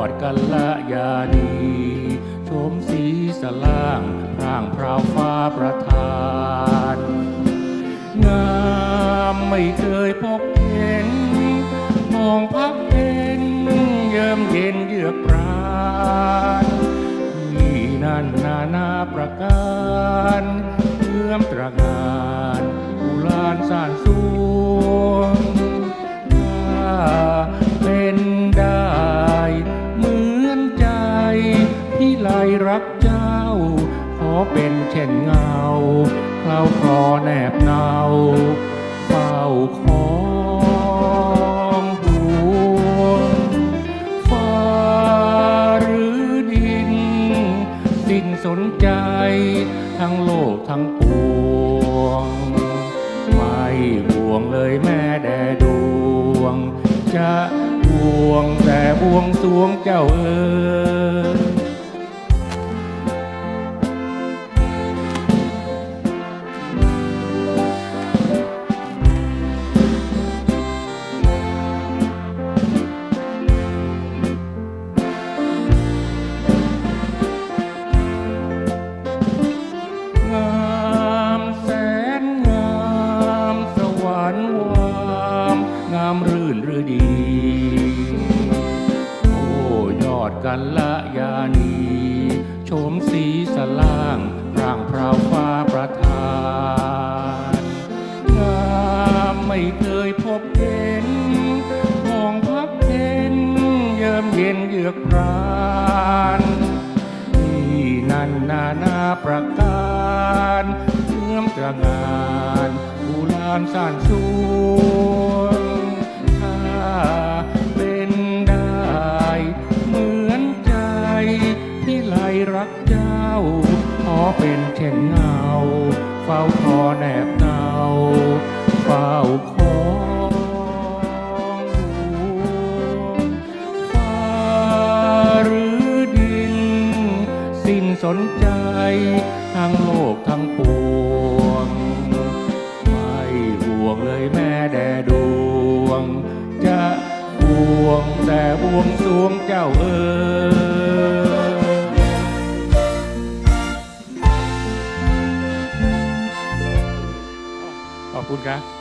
อดกันละยานีชมสีสล่างร่างพราวฟ้าประทาน งามไม่เคยพบเห็น มองพักเห็นเยิ่มเย็นเยือกปราณที่นั่นนานาประการ รักเจ้า ขอเป็นเช่นเงาเคล้าคลอแนบเนาเฝ้าของห่วงฟ้าหรือดิน สิ้นสนใจทั้งโลกทั้งปวง ไม่ห่วงเลยแม่แด่ดวง จะห่วงแต่บวงสวงเจ้าเอ๋ย งามรื่นหรือดี โอ้ยอดกันละยานีโฉมสีสล่างร่างพราวฟ้าประทานงามไม่เคยพบเห็นมองพักเห็นเยิมเย็นเยือกพรานที่นั่นนานาประการเชื่อมตระงานบูรานสานสู รักเจ้า ขอเป็นเช่นเงา เฝ้าคอแนบเนาเฝ้าคองฟ้าหรือดินสิ้นสนใจทั้งโลกทั้งปวง ไม่ห่วงเลยแม่แด่ดวง จะห่วงแต่บวงสวงเจ้าเอ๋ย Papurga.